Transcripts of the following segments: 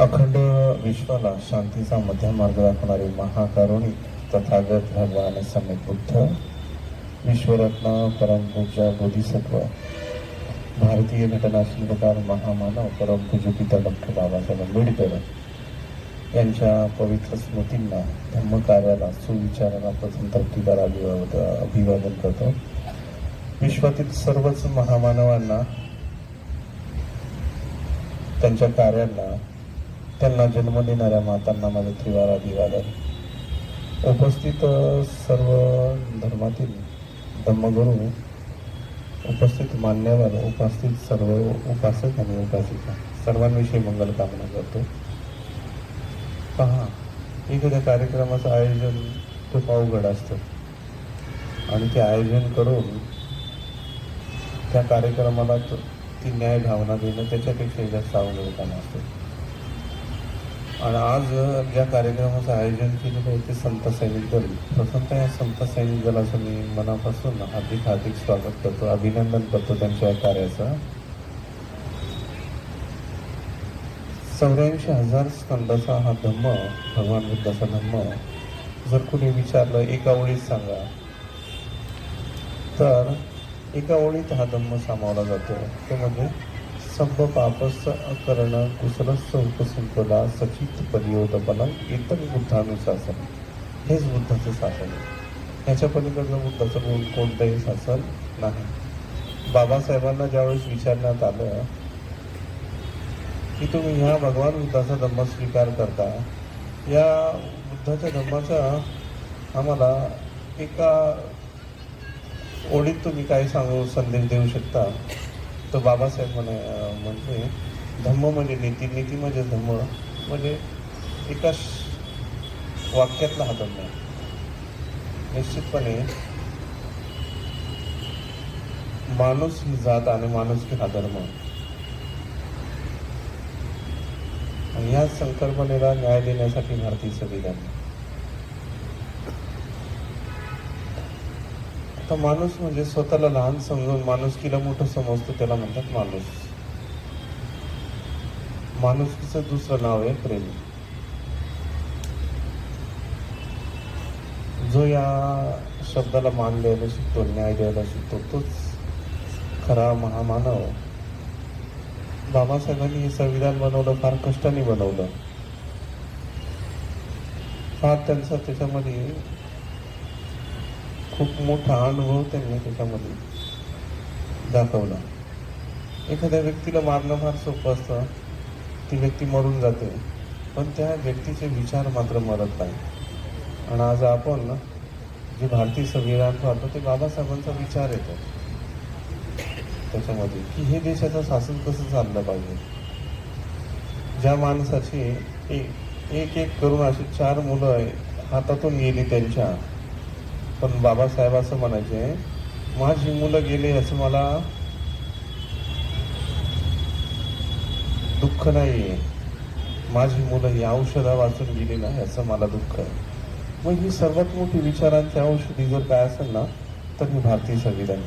अखंड विश्वाला शांतीचा मध्यमार्ग दाखवणारे महाकारुणी तथागत भगवान समेत बुद्ध विश्वरत्न परमपूजा बोधिसत्व भारतीय घटनाशिल्पकार महामानव परमपूज्य पिता डॉक्टर बाबासाहेब आंबेडकर यांच्या पवित्र स्मृतींना धम्मकार्याला सुविचाराला प्रथम तर्कीदार अभिवाद अभिवादन करतो. विश्वातील सर्वच महामानवांना त्यांच्या कार्यांना त्यांना जन्म देणाऱ्या मातांना माझं त्रिवार अभिवादन. उपस्थित सर्व धर्मातील धम्मगुरू उपस्थित मान्यवर उपस्थित सर्व उपासक आणि उपासिका सर्वांविषयी मंगल कामना करतो. पहा एखाद्या कार्यक्रमाचं आयोजन खूप अवघड असतं. आणि ते आयोजन करून त्या कार्यक्रमाला ती न्याय भावना देणं त्याच्यापेक्षा जास्त अवघड काम असतं. आणि आज ज्या कार्यक्रमाचं आयोजन केलेलं आहे ते संत सैनिक दल. प्रथमतः या संत सैनिक दलाचं मी मनापासून हार्दिक हार्दिक स्वागत करतो. अभिनंदन करतो त्यांच्या या कार्याचं. चौऱ्याऐंशी हजार स्कंदाचा हा धम्म भगवान बुद्धाचा धम्म जर कुणी विचारलं एका ओळीत सांगा. तर एका ओळीत हा धम्म सामावला जातो. ते म्हणजे सब पापस अकरण कुशलस्ස उपसंपदा सचित परियोदपनं इतर बुद्धानुशासन. हेच बुद्धाचं शासन आहे. ह्याच्या पलीकडलं बुद्धाचं कोण कोणतंही शासन नाही. बाबासाहेबांना ज्यावेळेस विचारण्यात आलं की तुम्ही ह्या भगवान बुद्धाचा धम्म स्वीकार करता या बुद्धाच्या धम्माचा आम्हाला एका ओळीत तुम्ही काय सांगू संदेश देऊ शकता? तर बाबासाहेब म्हणे म्हणजे धम्म म्हणजे नीती नीती म्हणजे धम्म म्हणजे एका वाक्यातला हा धम्म निश्चितपणे माणूस ही जात आणि माणूस की हा धर्म. आणि या संकल्पनेला न्याय देण्यासाठी भारतीय संविधान. तर माणूस म्हणजे स्वतःला लहान समजून माणुसकीला मोठं समजतो त्याला म्हणतात माणूस. माणुसकीचं दुसरं नाव आहे प्रेम. जो या शब्दाला मान द्यायला शिकतो न्याय द्यायला शिकतो तोच खरा महामानव. बाबासाहेबांनी हे संविधान बनवलं फार कष्टाने बनवलं. फार त्यांचा त्याच्यामध्ये खूप मोठा अनुभव त्यांनी त्याच्यामध्ये दाखवला. एखाद्या व्यक्तीला मारणं फार सोपं असतं. ती व्यक्ती मरून जाते. पण त्या व्यक्तीचे विचार मात्र मरत नाही आणि आज आपण जे भारतीय संविधान पाहतो ते बाबासाहेबांचा विचार येतो. त्याच्यामध्ये की हे देशाचं शासन कसं चाललं पाहिजे? ज्या माणसाची एक एक एक करून अशी चार मुलं हातातून गेली त्यांच्या पण बाबासाहेब असं म्हणायचे माझी मुलं गेले असं मला दुःख नाही माझी मुलं ही औषधा वाचून गेली नाही असं मला दुःख आहे. मग ही सर्वात मोठी विचारांची औषधी जर काय असेल ना तर ही भारतीय संविधान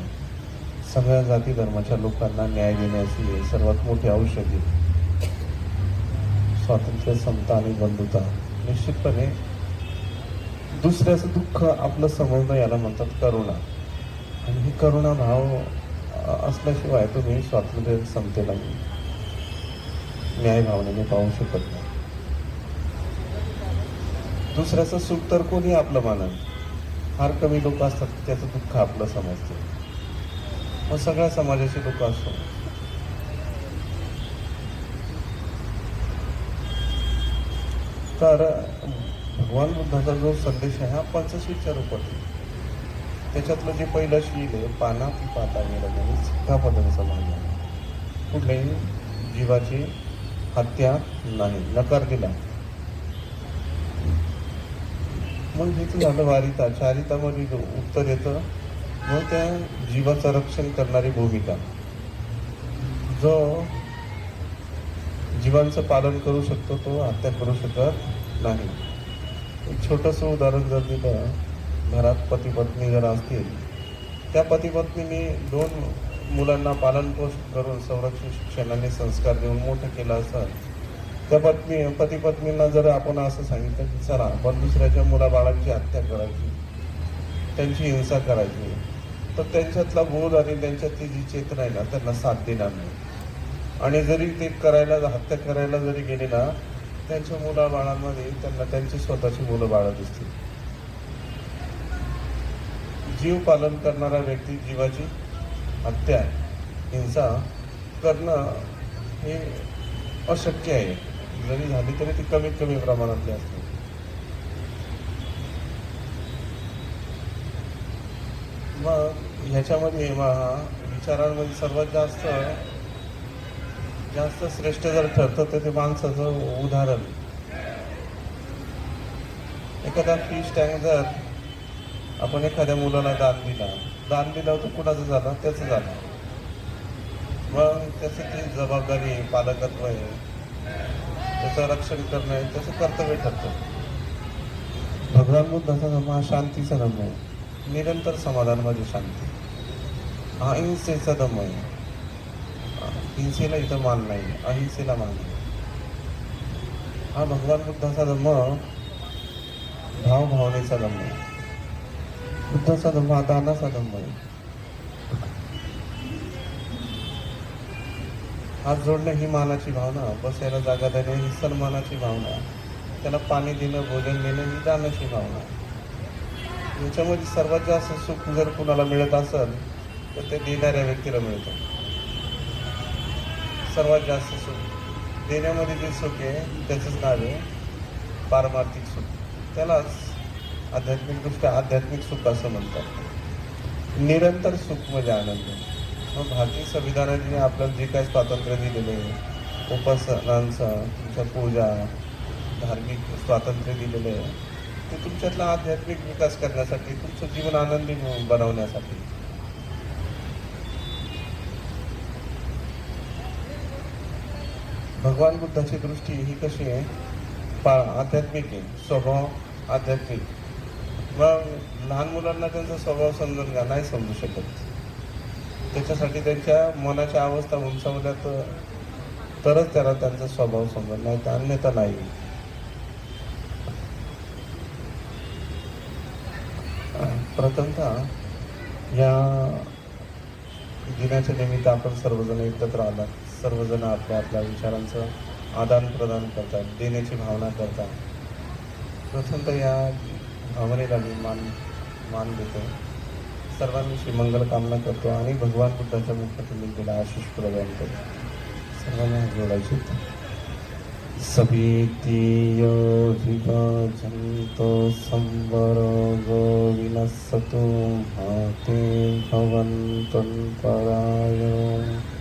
सगळ्या जाती धर्माच्या लोकांना न्याय देण्याची सर्वात मोठी औषधी. स्वातंत्र्य समता आणि बंधुता निश्चितपणे दुसऱ्याचं दुःख आपलं समजणं याला म्हणतात करुणा. आणि ही करुणा भाव असल्याशिवाय तुम्ही स्वातंत्र्य समतेला न्याय भावनेने पाहू शकत. नाही दुसऱ्याचं सुख तर कोणी आपलं मानन? फार कमी लोक असतात की त्याचं दुःख आपलं समजते. मग सगळ्या समाजाचे लोक असतो तर भगवान बुद्धाचा जो संदेश आहे हा पंचशीलच्या रूपात त्याच्यातलं जे म्हणजे पहिलं शील आहे पाना ती पाता मिळत म्हणजे भाग आहे. कुठल्याही जीवाची हत्या नाही नकार दिला. मग जिथं झालं वारिता. चारितामध्ये जो उत्तर येतं मग त्या जीवाचं रक्षण करणारी भूमिका. जो जीवांचं पालन करू शकतो तो हत्या करू शकत नाही. एक छोटंसं उदाहरण जर दिलं घरात पती पत्नी जर असतील त्या पती पत्नीने दोन मुलांना पालनपोषण करून संरक्षण शिक्षणाने संस्कार देऊन मोठं केलं असतं त्या पत्नी पती पत्नींना जर आपण असं सांगितलं की चला आपण दुसऱ्याच्या मुलाबाळांची हत्या करायची त्यांची हिंसा करायची तर त्यांच्यातला बोध आणि त्यांच्यातली जी चेतना आहे ना त्यांना साथ देणार नाही. आणि जरी ते करायला हत्या करायला जरी गेले ना त्यांच्या मुलाबाळांमध्ये त्यांना त्यांची स्वतःची मुलं बाळं दिसतील. जीव पालन करणारा व्यक्ती जीवाची हत्या हिंसा करणं हे अशक्य आहे. जरी झाली तरी ती कमीत कमी प्रमाणातली असते. मग ह्याच्यामध्ये मग विचारांमध्ये सर्वात जास्त जास्त श्रेष्ठ जर ठरतं तर ते माणसाचं उदाहरण. एखादा फिश टँक जर आपण एखाद्या मुलाला दान दिला दान दिला तर कुणाचं झालं? त्याचं झालं. मग त्याची ती जबाबदारी आहे पालकत्व आहे. त्याचं रक्षण करणं आहे. त्याचं कर्तव्य ठरतं. भगवान बुद्धाचा धर्म हा शांतीचा धर्म आहे. निरंतर समाधानमध्ये शांती. हा अहिंसेचा धर्म आहे. हिंसेला इथं मान नाही अहिंसेला मान नाही. हा भगवान बुद्धाचा धर्म भावभावनेचा धर्म आहे. बुद्धाचा धर्म हा दानाचा धर्म आहे. हात जोडणं ही मानाची भावना बसायला जागा देणे ही सन्मानाची भावना त्याला पाणी देणं भोजन देणं ही दानाची भावना. याच्यामध्ये सर्वात जास्त सुख जर कुणाला मिळत असेल तर ते देणाऱ्या व्यक्तीला मिळतं. सर्वात जास्त सुख. देण्यामध्ये जे सुख आहे त्याचंच नाव आहे पारमार्थिक सुख. त्यालाच आध्यात्मिकदृष्ट्या आध्यात्मिक सुख असं म्हणतात. निरंतर सुख म्हणजे आनंद. मग भारतीय संविधानाने आपल्याला जे काही स्वातंत्र्य दिलेले आहे उपासनांचं तुमच्या पूजा धार्मिक स्वातंत्र्य दिलेलं आहे ते तुमच्यातला आध्यात्मिक विकास करण्यासाठी तुमचं जीवन आनंदी बनवण्यासाठी भगवान बुद्धाची दृष्टी ही कशी आहे? पा आध्यात्मिक आहे. स्वभाव आध्यात्मिक. मग लहान मुलांना त्यांचा स्वभाव समजून घ्या नाही समजू शकत. त्याच्यासाठी त्यांच्या मनाच्या अवस्था उंचावल्या तर तरच त्याला त्यांचा स्वभाव समजत नाही तर अन्यथा नाही. प्रथमतः या दिनाच्या निमित्त आपण सर्वजण एकत्र आलात. सर्वजण आपल्या आपल्या विचारांचं आदान प्रदान करतात देण्याची भावना करतात. प्रथमतः या भावनेला मी मान मान देतो. सर्वांविषयी मंगल कामना करतो आणि भगवान बुद्धाच्या मुखातून दिलेला आशिष प्रदान करतो. सर्वांना हात जोडायचे. सभीतीयोऽधिगच्छन्तो संवरो विनස්සतु भाते भवन्तन्पराय पराय।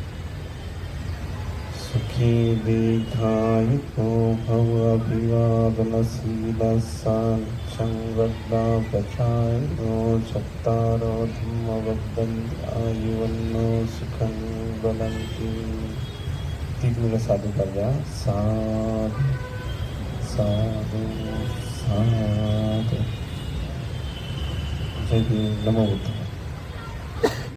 दीर्घायुको भव अभिवादनशीलः साक्षङ्गद्दा चत्तारो धम्मवद्दन्ति आयुवन्नो सुखं वदन्ति। तीन मुलं साधू कर द्या साधू साधू। साधू जय नमो